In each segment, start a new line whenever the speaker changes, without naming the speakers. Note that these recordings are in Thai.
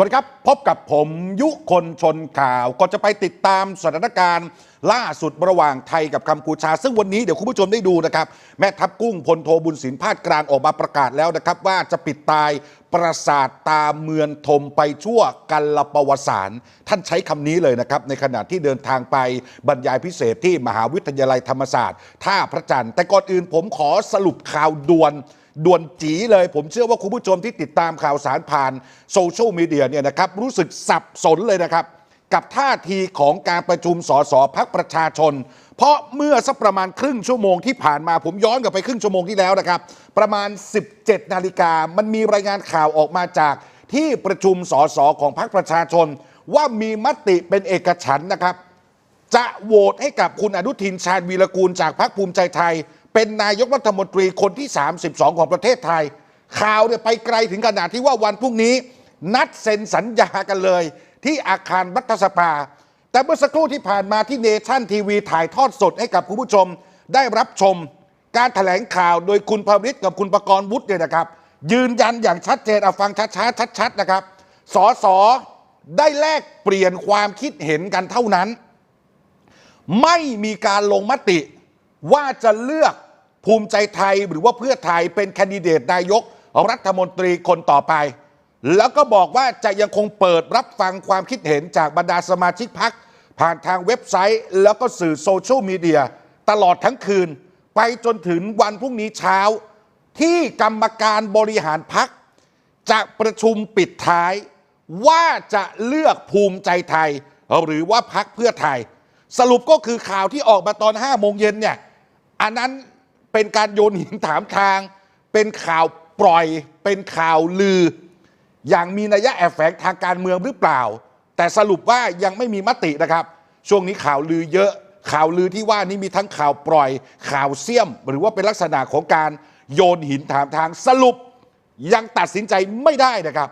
สวัสดีครับ พบกับผมยุคนชนข่าวก็จะไปติดตามสถานการณ์ ล่าสุดระหว่างไทยกับกัมพูชา ซึ่งวันนี้เดี๋ยวคุณผู้ชมได้ดูนะครับ แม่ทัพกุ้งพลโทบุญสินพาดกลางออกมาประกาศแล้วนะครับ ว่าจะปิดตายปราสาทตาเมืองทมไปชั่วกัลปวสารท่านใช้คำนี้เลยนะครับ ในขณะที่เดินทางไปบรรยายพิเศษที่มหาวิทยาลัยธรรมศาสตร์ ท่าพระจันทร์แต่ก่อนอื่นผมขอสรุปข่าวด่วน ด่วนจีเลย ผมเชื่อว่าคุณผู้ชมที่ติดตามข่าวสารผ่านโซเชียลมีเดียเนี่ยนะครับรู้สึกสับสนเลยนะครับ กับท่าทีของการประชุมสสพักประชาชน เพราะเมื่อสักประมาณครึ่งชั่วโมงที่ผ่านมาผมย้อนกลับไปครึ่งชั่วโมงที่แล้วนะครับ ประมาณ 17 นาฬิกามันมีรายงานข่าวออกมาจากที่ประชุมสสของพักประชาชน ว่ามีมติเป็นเอกฉันนะครับ จะโหวตให้กับคุณอนุทินชาญวีรกูลจากพรรคภูมิใจไทย เป็นนายกรัฐมนตรีคนที่ 32 ของประเทศไทย ข่าวเนี่ยไปไกลถึงขนาดที่ว่าวันพรุ่งนี้ นัดเซ็นสัญญากันเลย ที่อาคารรัฐสภา แต่เมื่อสักครู่ที่ผ่านมาที่เนชั่นทีวีถ่ายทอดสดให้กับคุณผู้ชมได้รับชม การถแถลงข่าวโดยคุณพวิทย์กับคุณประกรณ์วุฒิเนี่ยนะครับ ยืนยันอย่างชัดเจนเอาฟังช้าๆชัดๆนะครับสสได้แลกเปลี่ยนความคิดเห็นกันเท่านั้น ไม่มีการลงมติ ว่าจะเลือกภูมิใจไทยหรือว่าเพื่อไทยเป็นแคนดิเดตนายก รัฐมนตรีคนต่อไป แล้วก็บอกว่าจะยังคงเปิดรับฟังความคิดเห็นจากบรรดาสมาชิกพัก ผ่านทางเว็บไซต์ แล้วก็สื่อโซเชียลมีเดียตลอดทั้งคืน ไปจนถึงวันพรุ่งนี้เช้า ที่กรรมการบริหารพักจะประชุมปิดท้าย ว่าจะเลือกภูมิใจไทย หรือว่าพักเพื่อไทย สรุปก็คือข่าวที่ออกมาตอน5โมงเย็นเนี่ย อันนั้นเป็นการโยนหินถามทาง เป็นข่าวปล่อย เป็นข่าวลือ อย่างมีนัยแอบแฝงทางการเมืองหรือเปล่า แต่สรุปว่ายังไม่มีมตินะครับ ช่วงนี้ข่าวลือเยอะ ข่าวลือที่ว่านี้มีทั้งข่าวปล่อย ข่าวเสี่ยม หรือว่าเป็นลักษณะของการโยนหินถามทางสรุปยังตัดสินใจไม่ได้นะครับ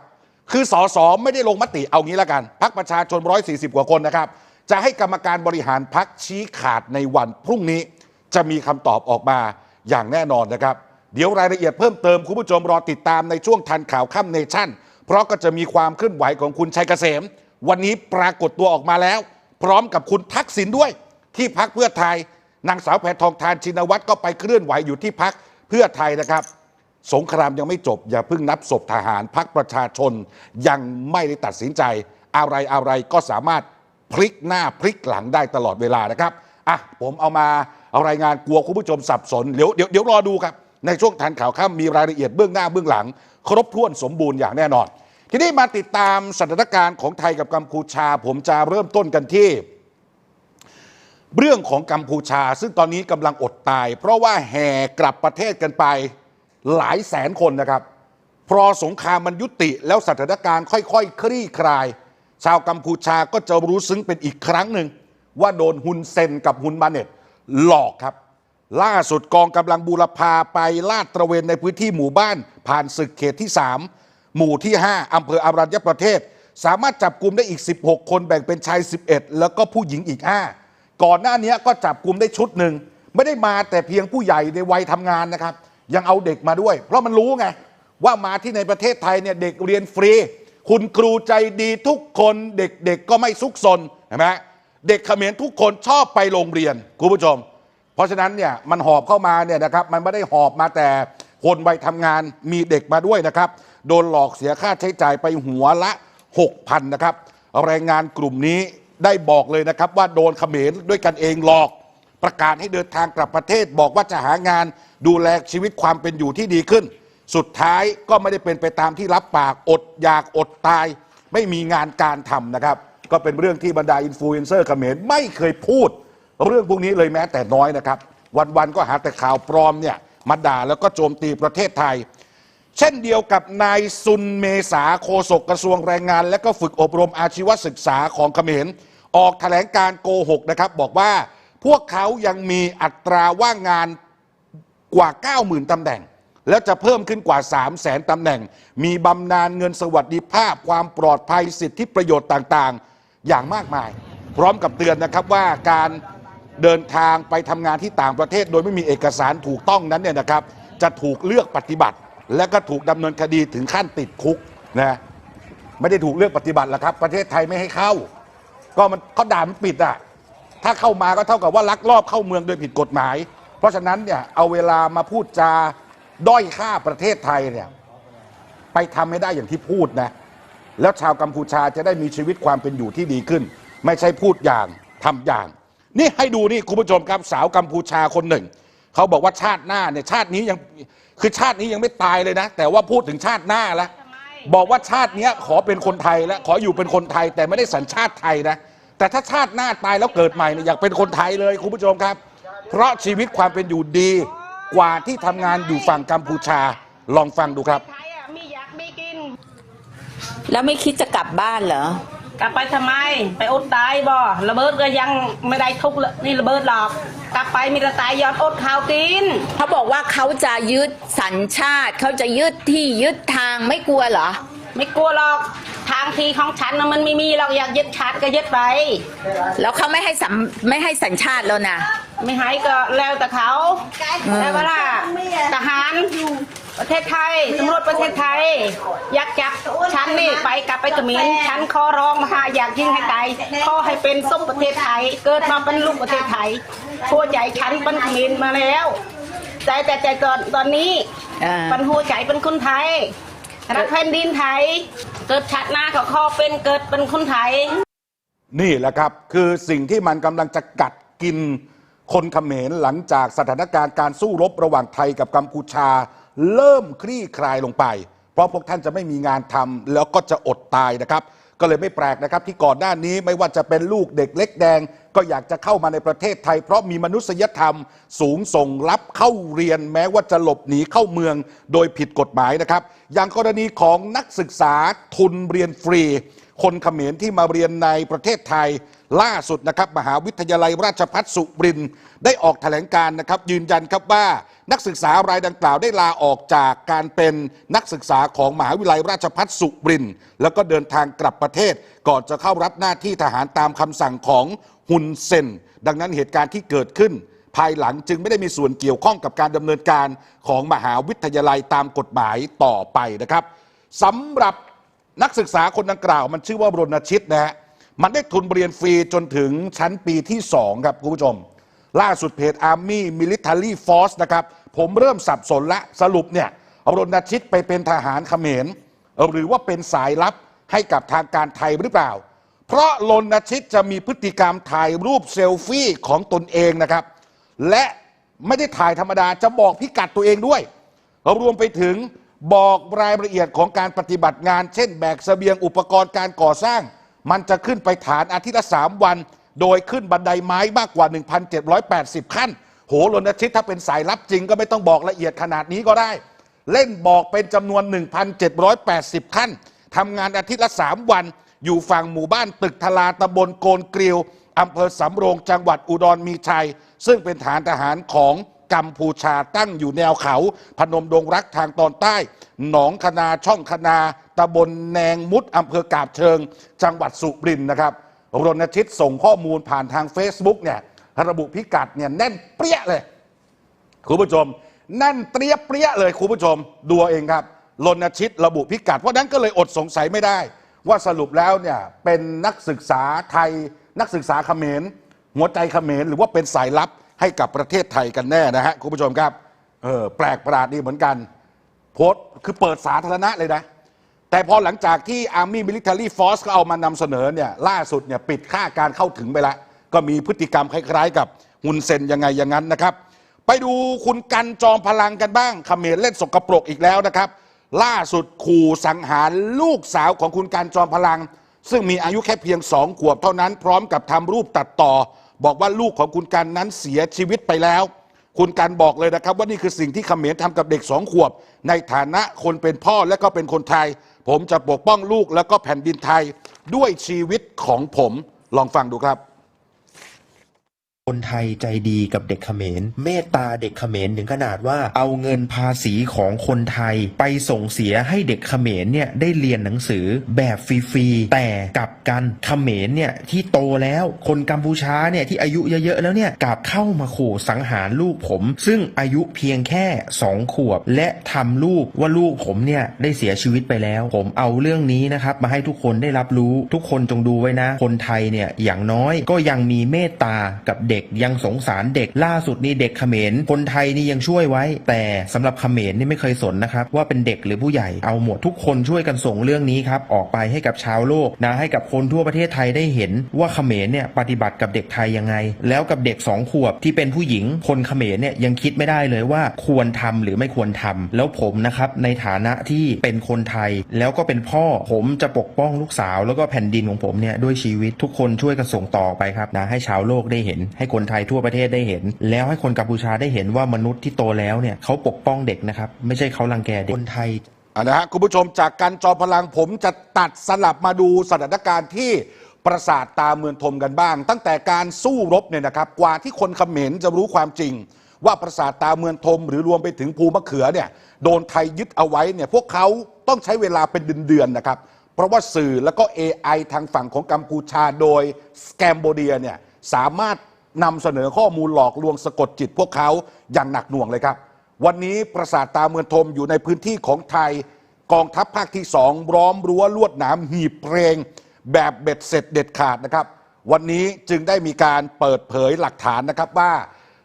คือสอสอไม่ได้ลงมติเอางี้ละกันพักประชาชน 140 กว่าคนนะครับ จะให้กรรมการบริหารพักชี้ขาดในวันพรุ่งนี้ จะมีคำตอบออกมาอย่างแน่นอนนะครับ เดี๋ยวรายละเอียดเพิ่มเติมคุณผู้ชมรอติดตามในช่วงทันข่าวค่ำเนชั่น เพราะก็จะมีความเคลื่อนไหวของคุณชัยเกษม วันนี้ปรากฏตัวออกมาแล้ว พร้อมกับคุณทักษิณด้วย ที่พักเพื่อไทยนางสาวแพทองทานชินวัตรก็ไปเคลื่อนไหวอยู่ที่พักเพื่อไทยนะครับ สงครามยังไม่จบ อย่าเพิ่งนับศพทหารพักประชาชน ยังไม่ได้ตัดสินใจ อะไรอะไรก็สามารถพลิกหน้าพลิกหลังได้ตลอดเวลานะครับ อะผมเอามาเอารายงานกลัวคุณผู้ชมสับสนเดี๋ยวเดี๋ยวเดี๋ยวรอดูครับ ในช่วงทันข่าวค่ำมีรายละเอียดเบื้องหน้าเบื้องหลัง ครบถ้วนสมบูรณ์อย่างแน่นอน ทีนี้มาติดตามสถานการณ์ของไทยกับกัมพูชา ผมจะเริ่มต้นกันที่ เรื่องของกัมพูชา ซึ่งตอนนี้กำลังอดตาย เพราะว่าแห่กลับประเทศกันไปหลายแสนคนนะครับพอสงครามมันยุติแล้วสถานการณ์ค่อยๆคลี่คลาย ชาวกัมพูชาก็จะรู้ซึ้งเป็นอีกครั้งหนึ่ง ว่าโดนฮุนเซนกับฮุนมาเน็ตหลอกครับ ล่าสุดกองกำลังบูรพาไปลาดตระเวนในพื้นที่หมู่บ้าน ผ่านศึกเขตที่ 3 หมู่ที่ 5อำเภออารัญญประเทศ สามารถจับกลุ่มได้อีก 16 คนแบ่งเป็นชาย 11 แล้วก็ผู้หญิงอีก 5 ก่อนหน้านี้ก็จับกลุ่มได้ชุดหนึ่งไม่ได้มาแต่เพียงผู้ใหญ่ในวัยทำงานนะครับ ยังเอาเด็กมาด้วย เพราะมันรู้ไงว่ามาที่ในประเทศไทยเนี่ยเด็กเรียนฟรี คุณครูใจดีทุกคนเด็กๆก็ไม่ซุกซนเห็นไหม เด็กเขมรทุกคนชอบไปโรงเรียนคุณผู้ชม เพราะฉะนั้นเนี่ยมันหอบเข้ามาเนี่ยนะครับมันไม่ได้หอบมาแต่คนวัยทำงานมีเด็กมาด้วยนะครับ โดนหลอกเสียค่าใช้จ่ายไปหัวละ 6,000นะครับแรงงานกลุ่มนี้ได้บอกเลยนะครับ ว่าโดนเขมรด้วยกันเองหลอกประกาศให้เดินทางกลับประเทศ บอกว่าจะหางานดูแลชีวิตความเป็นอยู่ที่ดีขึ้น สุดท้ายก็ไม่ได้เป็นไปตามที่รับปากอดอยากอดตาย ไม่มีงานการทำนะครับ ก็เป็นเรื่องที่บรรดาอินฟลูเอนเซอร์เขมรไม่เคยพูด เรื่องพวกนี้เลยแม้แต่น้อยนะครับ วันๆก็หาแต่ข่าวปลอมเนี่ยมาด่าแล้วก็โจมตีประเทศไทย เช่นเดียวกับนายซุนเมษาโฆษกกระทรวงแรงงาน และก็ฝึกอบรมอาชีวศึกษาของเขมรออกแถลงการโกหกนะครับ บอกว่าพวกเขายังมีอัตราว่างงานกว่า 90,000ตำแหน่ง แล้วจะเพิ่มขึ้นกว่า 3 0 0แสนตำแหน่ง มีบำนาญเงินสวัสดิภาพ ความปลอดภัยสิทธิประโยชน์ต่างๆ อย่างมากมาย พร้อมกับเตือนนะครับว่าการเดินทางไปทำงานที่ต่างประเทศ โดยไม่มีเอกสารถูกต้องนั้นเนี่ยนะครับ จะถูกเลือกปฏิบัติ และก็ถูกดำเนินคดีถึงขั้นติดคุกนะไม่ได้ถูกเลือกปฏิบัติหรอกครับ ประเทศไทยไม่ให้เข้า ก็มันเขาด่ามันปิดอะถ้าเข้ามาก็เท่ากับว่าลักลอบเข้าเมืองโดยผิดกฎหมาย เพราะฉะนั้นเนี่ยเอาเวลามาพูดจาด้อยค่าประเทศไทยเนี่ยไปทำให้ได้อย่างที่พูดนะ แล้วชาวกัมพูชาจะได้มีชีวิตความเป็นอยู่ที่ดีขึ้น ไม่ใช่พูดอย่างทำอย่าง นี่ให้ดูนี่คุณผู้ชมครับสาวกัมพูชาคนหนึ่ง เขาบอกว่าชาติหน้าเนี่ยชาตินี้ยังคือชาตินี้ยังไม่ตายเลยนะ แต่ว่าพูดถึงชาติหน้าแล้วบอกว่าชาตินี้ขอเป็นคนไทยและขออยู่เป็นคนไทยแต่ไม่ได้สัญชาติไทยนะแต่ถ้าชาติหน้าตายแล้วเกิดใหม่เนี่ยอยากเป็นคนไทยเลยคุณผู้ชมครับ เพราะชีวิตความเป็นอยู่ดีกว่าที่ทำงานอยู่ฝั่งกัมพูชาลองฟังดูครับ
ไทยอะมีอยากมีกิน
แล้วไม่คิดจะกลับบ้านเหรอ
กลับไปทำไม ไปอดตายบ่ระเบิดก็ยังไม่ได้ทุกเลยนี่ระเบิดหรอก กลับไปมีแต่ตายย้อนอดข้าวกิน
เขาบอกว่าเขาจะยึดสัญชาติ เขาจะยึดที่ยึดทางไม่กลัวเหรอ
ไม่กลัวหรอกทางทีของฉันนะมันไม่มีเราอยากยึดชาติก็ยึดไป
แล้วเขาไม่ให้สัมไม่ให้สัญชาติแล้วนะ
ไม่ให้ก็แล้วแต่เขาแต่ว่าล่ะทหาร ประเทศไทยตำรวจประเทศไทย อยากจับฉันนี่ไปกลับไปเขมรฉันขอร้องมาหาอยากยิงให้ตายขอให้เป็นส้มประเทศไทย เกิดมาเป็นลูกประเทศไทยหัวใจฉันเป็นเขมรมาแล้วแต่แต่แต่ก่อนตอนนี้เป็นหัวใจเป็นคนไทยรักแผ่นดินไทย เกิดชาติหน้าขาขอเป็นเกิดเป็นคนไทย
นี่แหละครับคือสิ่งที่มันกำลังจะกัดกินคนเขมรหลังจากสถานการณ์การสู้รบระหว่างไทยกับกัมพูชา เริ่มคลี่คลายลงไป เพราะพวกท่านจะไม่มีงานทำแล้วก็จะอดตายนะครับ ก็เลยไม่แปลกนะครับ ที่ก่อนหน้านี้ไม่ว่าจะเป็นลูกเด็กเล็กแดง ก็อยากจะเข้ามาในประเทศไทย เพราะมีมนุษยธรรม สูงส่งรับเข้าเรียนแม้ว่าจะหลบหนีเข้าเมือง โดยผิดกฎหมายนะครับ อย่างกรณีของนักศึกษาทุนเรียนฟรี คนเขมรที่มาเรียนในประเทศไทยล่าสุดนะครับมหาวิทยาลัยราชภัฏสุรินได้ออกแถลงการนะครับ ยืนยันครับว่านักศึกษารายดังกล่าวได้ลาออกจากการเป็นนักศึกษาของมหาวิทยาลัยราชภัฏสุรินแล้วก็เดินทางกลับประเทศ ก่อนจะเข้ารับหน้าที่ทหารตามคำสั่งของฮุนเซนดังนั้นเหตุการณ์ที่เกิดขึ้นภายหลังจึงไม่ได้มีส่วนเกี่ยวข้องกับการดำเนินการของมหาวิทยาลัยตามกฎหมายต่อไปนะครับสำหรับ นักศึกษาคนดังกล่าวมันชื่อว่ารณชิตนะฮะมันได้ทุนเรียนฟรีจนถึงชั้นปีที่ 2 ครับคุณผู้ชม ล่าสุดเพจ Army Military Force นะครับ ผมเริ่มสับสนละสรุปเนี่ยรณชิตไปเป็นทหารเขมร หรือว่าเป็นสายลับให้กับทางการไทยหรือเปล่า เพราะรณชิตจะมีพฤติกรรมถ่ายรูปเซลฟี่ของตนเองนะครับ และไม่ได้ถ่ายธรรมดาจะบอกพิกัดตัวเองด้วยรวมไปถึง บอกรายละเอียดของการปฏิบัติงาน เช่นแบกเสบียงอุปกรณ์การก่อสร้าง มันจะขึ้นไปฐานอาทิตย์ละสามวัน โดยขึ้นบันไดไม้มากกว่า 1,780 ขั้น โหรณชิตถ้าเป็นสายลับจริงก็ไม่ต้องบอกละเอียดขนาดนี้ก็ได้ เล่นบอกเป็นจำนวน 1,780 ขั้นทำงานอาทิตย์ละ 3 วัน อยู่ฝั่งหมู่บ้านตึกทลาตำบลโกนเกลียวอำเภอสำโรงจังหวัดอุดรมีชัย ซึ่งเป็นฐานทหารของ กัมพูชาตั้งอยู่แนวเขา พนมดงรักทางตอนใต้ หนองคนาช่องคนาตำบลแนงมุดอำเภอกาบเชิง จังหวัดสุรินทร์นะครับรณชิตส่งข้อมูลผ่านทาง Facebook เนี่ยระบุพิกัดเนี่ยแน่นเปรี้ยเลย คุณผู้ชม แน่นเตรียเปรี้ยเลยคุณผู้ชม ดูเองครับรณชิตระบุพิกัด เพราะนั้นก็เลยอดสงสัยไม่ได้ ว่าสรุปแล้วเนี่ยเป็นนักศึกษาไทยนักศึกษาเขมรหัวใจเขมรหรือว่าเป็นสายลับ ให้กับประเทศไทยกันแน่นะฮะคุณผู้ชมครับเออแปลกประหลาดดีเหมือนกัน โพสต์คือเปิดสาธารณะเลยนะ แต่พอหลังจากที่ Army Military Force ก็เอามานำเสนอเนี่ยล่าสุดเนี่ยปิดค่าการเข้าถึงไปล้วก็มีพฤติกรรมคล้ายๆ กับฮุนเซนยังไงอย่างนั้นนะครับ ไปดูคุณกันจอมพลังกันบ้างเขมรเล่นสกปรกอีกแล้วนะครับ ล่าสุดขู่สังหารลูกสาวของคุณกันจอมพลัง ซึ่งมีอายุแค่เพียงสองขวบเท่านั้น พร้อมกับทำรูปตัดต่อ บอกว่าลูกของคุณการนั้นเสียชีวิตไปแล้ว คุณการบอกเลยนะครับ ว่านี่คือสิ่งที่เขมรทำกับเด็กสองขวบ ในฐานะคนเป็นพ่อและก็เป็นคนไทย ผมจะปกป้องลูกแล้วก็แผ่นดินไทย ด้วยชีวิตของผมลองฟังดูครับ
คนไทยใจดีกับเด็กเขมร เมตตาเด็กเขมรถึงขนาดว่าเอาเงินภาษีของคนไทย ไปส่งเสียให้เด็กเขมรเนี่ยได้เรียนหนังสือแบบฟรีๆแต่กลับกันเขมรเนี่ยที่โตแล้วคนกัมพูชาเนี่ยที่อายุเยอะๆแล้วเนี่ยกลับเข้ามาขู่สังหารลูกผม ซึ่งอายุเพียงแค่สองขวบ และทำลูกว่าลูกผมเนี่ยได้เสียชีวิตไปแล้ว ผมเอาเรื่องนี้นะครับมาให้ทุกคนได้รับรู้ทุกคนจงดูไว้นะ คนไทยเนี่ยอย่างน้อยก็ยังมีเมตตากับเด็กยังสงสารเด็กล่าสุดนี่เด็กเขมรคนไทยนี่ยังช่วยไว้ แต่สำหรับเขมรนี่ไม่เคยสนนะครับว่าเป็นเด็กหรือผู้ใหญ่เอาหมดทุกคนช่วยกันส่งเรื่องนี้ครับออกไปให้กับชาวโลกนะให้กับคนทั่วประเทศไทยได้เห็นว่าเขมรเนี่ยปฏิบัติกับเด็กไทยยังไง แล้วกับเด็กสองขวบที่เป็นผู้หญิง คนเขมรเนี่ยยังคิดไม่ได้เลยว่าควรทำหรือไม่ควรทำแล้วผมนะครับในฐานะที่เป็นคนไทย แล้วก็เป็นพ่อผมจะปกป้องลูกสาว แล้วก็แผ่นดินของผมเนี่ยด้วยชีวิตทุกคนช่วยกันส่งต่อไปครับนะให้ชาวโลกได้เห็นให้คนไทยทั่วประเทศได้เห็น แล้วให้คนกัมพูชาได้เห็นว่ามนุษย์ที่โตแล้วเนี่ยเขาปกป้องเด็กนะครับ ไม่ใช่เขารังแกเด็กคนไทย
อะนะฮะคุณผู้ชมจากการจอพลังผมจะตัดสลับมาดูสถานการณ์ที่ปราสาทตาเมืองทมกันบ้าง ตั้งแต่การสู้รบเนี่ยนะครับกว่าที่คนเขมรจะรู้ความจริง ว่าปราสาทตาเมืองทม หรือรวมไปถึงภูมะเขือเนี่ยโดนไทยยึดเอาไว้เนี่ยพวกเขาต้องใช้เวลาเป็นเดือนๆนะครับเพราะว่าสื่อแล้วก็ AI ทางฝั่งของกัมพูชาโดยสแกมโบเดียเนี่ยสามารถ นำเสนอข้อมูลหลอกลวงสะกดจิตพวกเขาอย่างหนักหน่วงเลยครับ วันนี้ปราสาทตาเมืองทมอยู่ในพื้นที่ของไทย กองทัพภาคที่สองร้อมรั้วลวดหนามหีบเพลง แบบเบ็ดเสร็จเด็ดขาดนะครับ วันนี้จึงได้มีการเปิดเผยหลักฐานนะครับว่า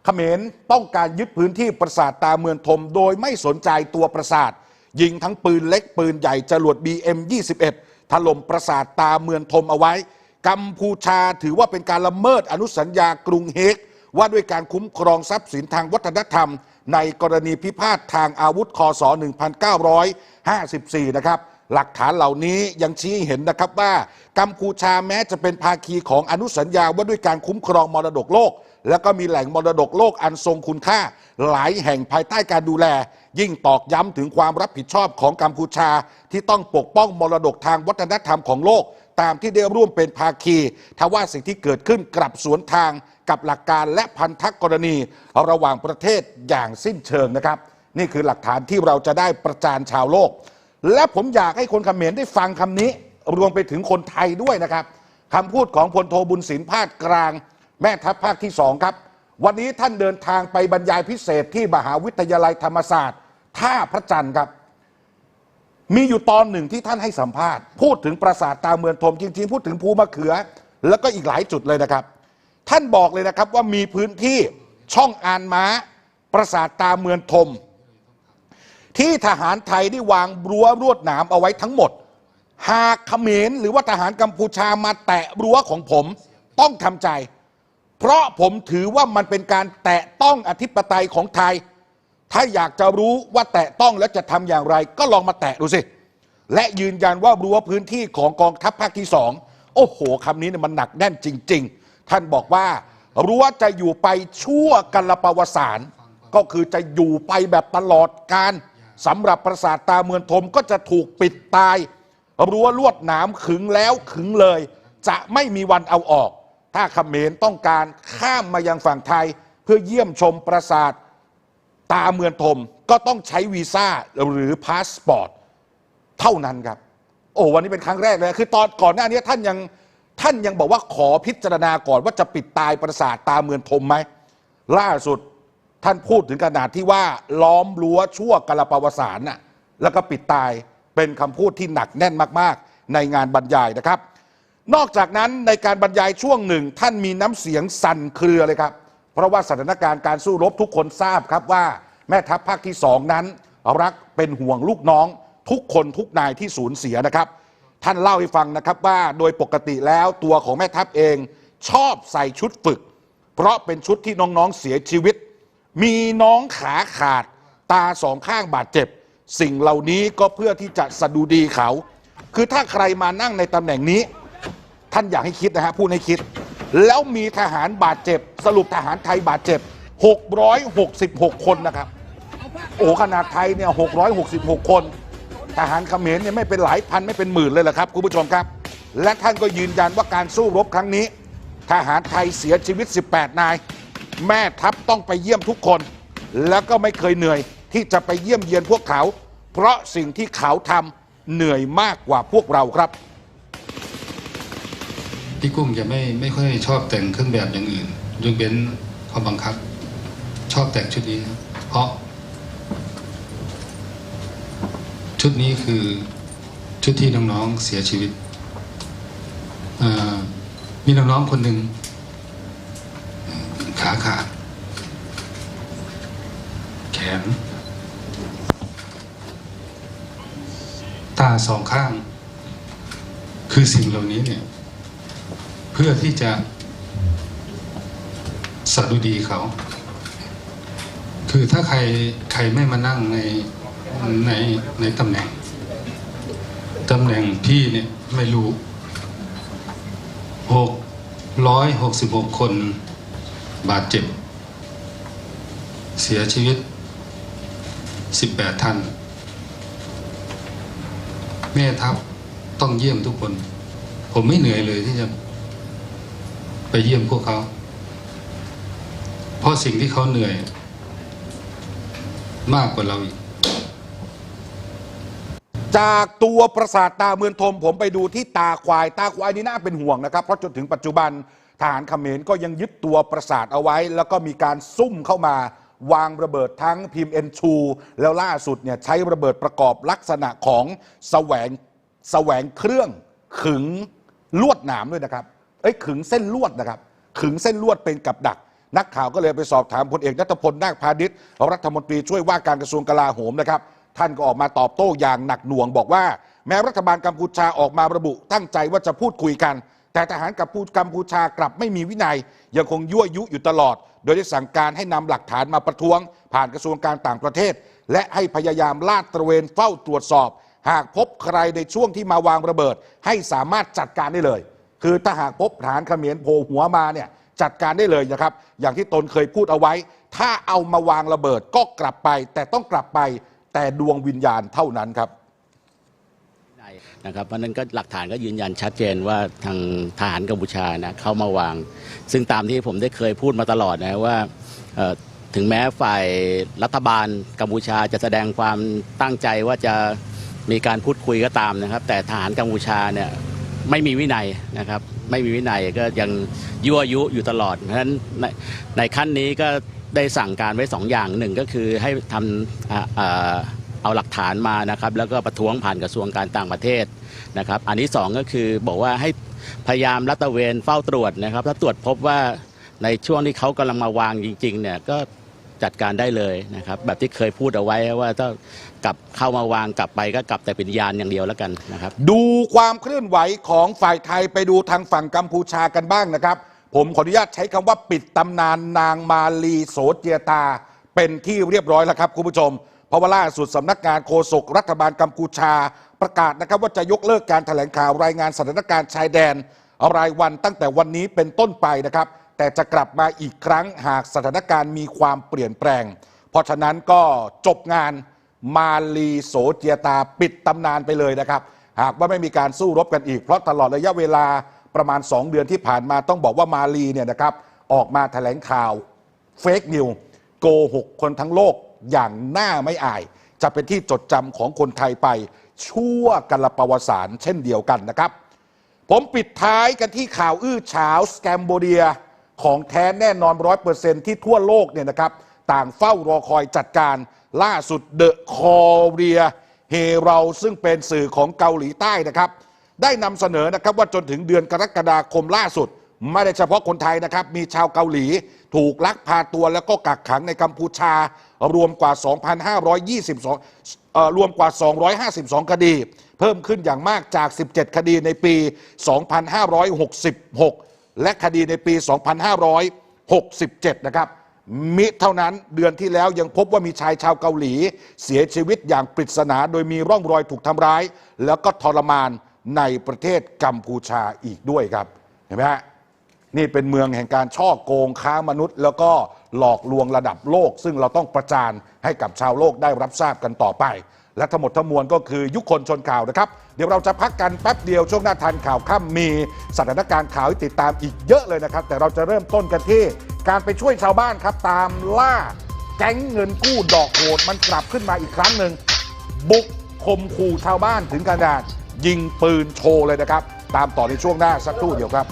เขมรต้องการยึดพื้นที่ปราสาทตาเมืองทม โดยไม่สนใจตัวปราสาท ยิงทั้งปืนเล็กปืนใหญ่จรวด BM21 ถล่มปราสาทตาเมืองทมเอาไว้ กัมพูชาถือว่าเป็นการละเมิดอนุสัญญากรุงเฮกว่าด้วยการคุ้มครองทรัพย์สินทางวัฒนธรรม ในกรณีพิพาททางอาวุธคศ1954 นะครับ หลักฐานเหล่านี้ยังชี้เห็นนะครับว่า กัมพูชาแม้จะเป็นภาคีของอนุสัญญาว่าด้วยการคุ้มครองมรดกโลก แล้วก็มีแหล่งมรดกโลกอันทรงคุณค่า หลายแห่งภายใต้การดูแล ยิ่งตอกย้ำถึงความรับผิดชอบของกัมพูชาที่ต้องปกป้องมรดกทางวัฒนธรรมของโลก ตามที่ได้ร่วมเป็นภาคีทว่าสิ่งที่เกิดขึ้นกลับสวนทางกับหลักการและพันธกรณีระหว่างประเทศอย่างสิ้นเชิงนะครับ นี่คือหลักฐานที่เราจะได้ประจานชาวโลก และผมอยากให้คนเขมรได้ฟังคำนี้รวมไปถึงคนไทยด้วยนะครับคำพูดของพลโทบุญศิลป์ภาคกลาง แม่ทัพภาคที่สองครับ วันนี้ท่านเดินทางไปบรรยายพิเศษที่มหาวิทยาลัยธรรมศาสตร์ ท่าพระจันทร์ครับ มีอยู่ตอนหนึ่งที่ท่านให้สัมภาษณ์ พูดถึงปราสาทตาเมืองทมจริงๆ พูดถึงภูมะเขือ แล้วก็อีกหลายจุดเลยนะครับ ท่านบอกเลยนะครับว่ามีพื้นที่ช่องอานม้า ปราสาทตาเมืองทม ที่ทหารไทยได้วางรั้วรวดหนามเอาไว้ทั้งหมด หากเขมรหรือว่าทหารกัมพูชามาแตะรั้วของผมต้องทำใจ เพราะผมถือว่ามันเป็นการแตะต้องอธิปไตยของไทย ถ้าอยากจะรู้ว่าแตะต้องแล้วจะทำอย่างไร ก็ลองมาแตะดูสิ และยืนยันว่ารั้วพื้นที่ของกองทัพภาคที่สองโอ้โหคำนี้เนี่ยมันหนักแน่นจริง ๆ ท่านบอกว่ารั้วจะอยู่ไปชั่วกัลปวสารก็คือจะอยู่ไปแบบตลอดการสำหรับปราสาทตาเมืองทมก็จะถูกปิดตายรั้วลวดหนามขึงแล้วขึงเลย จะไม่มีวันเอาออก ถ้าเขมรต้องการข้ามมายังฝั่งไทย เพื่อเยี่ยมชมปราสาท ตาเมืองทมก็ต้องใช้วีซ่าหรือพาสปอร์ตเท่านั้นครับ โอ้วันนี้เป็นครั้งแรกเลยคือตอนก่อนหน้านี้ท่านยังท่านยังบอกว่าขอพิจารณาก่อนว่าจะปิดตายปราสาทตาเมืองทมไหมล่าสุดท่านพูดถึงขนาดที่ว่าล้อมรั้วชั่วกลปวสารน่ะแล้วก็ปิดตายเป็นคำพูดที่หนักแน่นมากๆ ในงานบรรยายนะครับ นอกจากนั้นในการบรรยายช่วงหนึ่ง ท่านมีน้ำเสียงสั่นเครือเลยครับ เพราะว่าสถานการณ์การสู้รบทุกคนทราบครับว่าแม่ทัพภาคที่สองนั้น รักเป็นห่วงลูกน้อง ทุกคนทุกนายที่สูญเสียนะครับ ท่านเล่าให้ฟังนะครับว่าโดยปกติแล้วตัวของแม่ทัพเอง ชอบใส่ชุดฝึก เพราะเป็นชุดที่น้องๆเสียชีวิต มีน้องขาขาด ตาสองข้างบาดเจ็บ สิ่งเหล่านี้ก็เพื่อที่จะสะดุดีเขา คือถ้าใครมานั่งในตำแหน่งนี้ ท่านอยากให้คิดนะฮะพูดให้คิด แล้วมีทหารบาดเจ็บ สรุปทหารไทยบาดเจ็บ 666 คนนะครับ โอ้ขนาดไทยเนี่ย 666 คน ทหารเขมรเนี่ยไม่เป็นหลายพันไม่เป็นหมื่นเลยเหรอครับคุณผู้ชมครับ และท่านก็ยืนยันว่าการสู้รบครั้งนี้ททหารไทยเสียชีวิต 18 นาย แม่ทัพต้องไปเยี่ยมทุกคน แล้วก็ไม่เคยเหนื่อยที่จะไปเยี่ยมเยียนพวกเขา เพราะสิ่งที่เขาทำเหนื่อยมากกว่าพวกเราครับ
พี่กุ้งจะไม่ไม่ค่อยชอบแต่งเครื่องแบบอย่างอื่นยกเว้นเขาบังคับ ชอบแต่งชุดนี้ครับเพราะ ชุดนี้คือชุดที่น้องๆเสียชีวิตมีน้องๆคนหนึ่งขาขาด แขน ตาสองข้าง คือสิ่งเหล่านี้เนี่ย เพื่อที่จะสดุดีเขา คือถ้าใครใครไม่มานั่งในในในตำแหน่งตำแหน่งพี่เนี่ยไม่รู้หกร้อยหกสิบหกคนบาดเจ็บ เสียชีวิตสิบแปดท่าน แม่ทัพต้องเยี่ยมทุกคน ผมไม่เหนื่อยเลยที่จะ ไปเยี่ยมพวกเขา เพราะสิ่งที่เขาเหนื่อย มากกว่าเราอีก
จากตัวประสาทตาเมืองทม ผมไปดูที่ตาควาย ตาควายนี่น่าเป็นห่วงนะครับ เพราะจนถึงปัจจุบันทหารเขมรก็ยังยึดตัวประสาทเอาไว้ แล้วก็มีการซุ่มเข้ามาวางระเบิดทั้งพิมพ์เอ็นชูแล้วล่าสุดเนี่ยใช้ระเบิดประกอบลักษณะของแสวงแสวงเครื่องขึงลวดหนามด้วยนะครับ เอ้ยขึงเส้นลวดนะครับ ขึงเส้นลวดเป็นกับดัก นักข่าวก็เลยไปสอบถามพลเอกนัทพลนาคพาณิชย์รัฐมนตรีช่วยว่าการกระทรวงกลาโหมนะครับ ท่านก็ออกมาตอบโต้อย่างหนักหน่วงบอกว่า แม้รัฐบาลกัมพูชาออกมาระบุ ตั้งใจว่าจะพูดคุยกัน แต่ทหารกับพูกัมพูชากลับไม่มีวินัย ยังคงยั่วยุอยู่ตลอด โดยได้สั่งการให้นำหลักฐานมาประท้วง ผ่านกระทรวงการต่างประเทศ และให้พยายามลาดตระเวนเฝ้าตรวจสอบ หากพบใครในช่วงที่มาวางระเบิด ให้สามารถจัดการได้เลย คือถ้าหากพบฐานเขมรโผล่หัวมาเนี่ยจัดการได้เลยนะครับ อย่างที่ตนเคยพูดเอาไว้ ถ้าเอามาวางระเบิดก็กลับไป แต่ต้องกลับไปแต่ดวงวิญญาณเท่านั้นครับ
นะครับเพราะนั้นก็หลักฐานก็ยืนยันชัดเจนว่าทางทหารกัมพูชานะเข้ามาวาง ซึ่งตามที่ผมได้เคยพูดมาตลอดนะว่าถึงแม้ฝ่ายรัฐบาลกัมพูชาจะแสดงความตั้งใจว่าจะมีการพูดคุยก็ตามนะครับ แต่ทหารกัมพูชาเนี่ย ไม่มีวินัยนะครับ ไม่มีวินัยก็ยังยั่วยุอยู่ตลอดเพราะฉะนั้นในในขั้นนี้ก็ได้สั่งการไว้สองอย่างหนึ่งก็คือให้ทำอ่าเอาหลักฐานมานะครับแล้วก็ประท้วงผ่านกระทรวงการต่างประเทศนะครับ อันที่สองก็คือบอกว่าให้พยายามรัตระเวนเฝ้าตรวจนะครับ ถ้าตรวจพบว่าในช่วงที่เขากำลังมาวางจริงๆเนี่ยก็ จัดการได้เลยนะครับ แบบที่เคยพูดเอาไว้ว่าถ้ากลับเข้ามาวางกลับไปก็กลับแต่เป็นยานอย่างเดียวแล้วกันนะครับ
ดูความเคลื่อนไหวของฝ่ายไทยไปดูทางฝั่งกัมพูชากันบ้างนะครับ ผมขออนุญาตใช้คำว่าปิดตำนานนางมาลีโสเจียตา เป็นที่เรียบร้อยแล้วครับคุณผู้ชมเพราะว่าล่าสุดสำนักงานโฆษกรัฐบาลกัมพูชา ประกาศนะครับว่าจะยกเลิกการแถลงข่าวรายงานสถานการณ์ชายแดนรายวันตั้งแต่วันนี้เป็นต้นไปนะครับ แต่จะกลับมาอีกครั้งหากสถานการณ์มีความเปลี่ยนแปลง เพราะฉะนั้นก็จบงานมาลีโสเจียตาปิดตำนานไปเลยนะครับ หากว่าไม่มีการสู้รบกันอีก เพราะตลอดระยะเวลาประมาณ 2 เดือนที่ผ่านมาต้องบอกว่ามาลีเนี่ยนะครับออกมาแถลงข่าวเฟกนิวโกหกคนทั้งโลกอย่างหน้าไม่อาย จะเป็นที่จดจำของคนไทยไป ชั่วกันละประวัติ์เช่นเดียวกันนะครับ ผมปิดท้ายกันที่ข่าวอื้อฉาวสแกมโบเดีย ของแท้แน่นอนร้อยเปอร์เซนที่ทั่วโลกเนี่ยนะครับ ต่างเฝ้ารอคอยจัดการล่าสุดเดอะคอเรียเฮเราซึ่งเป็นสื่อของเกาหลีใต้นะครับ ได้นำเสนอนะครับว่าจนถึงเดือนกรกฎาคมล่าสุด ไม่ได้เฉพาะคนไทยนะครับ มีชาวเกาหลีถูกลักพาตัวแล้วก็กักขังในกัมพูชา รวมกว่า 2,522เอ่อรวมกว่า 252 คดี เพิ่มขึ้นอย่างมากจาก 17 คดีในปี 2566 และคดีในปี 2567 นะครับ มิเท่านั้นเดือนที่แล้วยังพบว่ามีชายชาวเกาหลี เสียชีวิตอย่างปริศนาโดยมีร่องรอยถูกทำร้าย แล้วก็ทรมานในประเทศกัมพูชาอีกด้วยครับ เห็นไหมฮะนี่เป็นเมืองแห่งการช่อโกงค้ามนุษย์ แล้วก็หลอกลวงระดับโลก ซึ่งเราต้องประจานให้กับชาวโลกได้รับทราบกันต่อไป และทั้งหมดทั้งมวลก็คือยุคคนชนข่าวนะครับ เดี๋ยวเราจะพักกันแป๊บเดียวช่วงหน้าทันข่าวค่ำมีสถานการณ์ข่าวติดตามอีกเยอะเลยนะครับ แต่เราจะเริ่มต้นกันที่การไปช่วยชาวบ้านครับตามล่าแก๊งเงินกู้ดอกโหดมันกลับขึ้นมาอีกครั้งหนึ่งบุกข่มขู่ชาวบ้านถึงขนาดยิงปืนโชว์เลยนะครับ ตามต่อในช่วงหน้าสักครู่เดียวครับ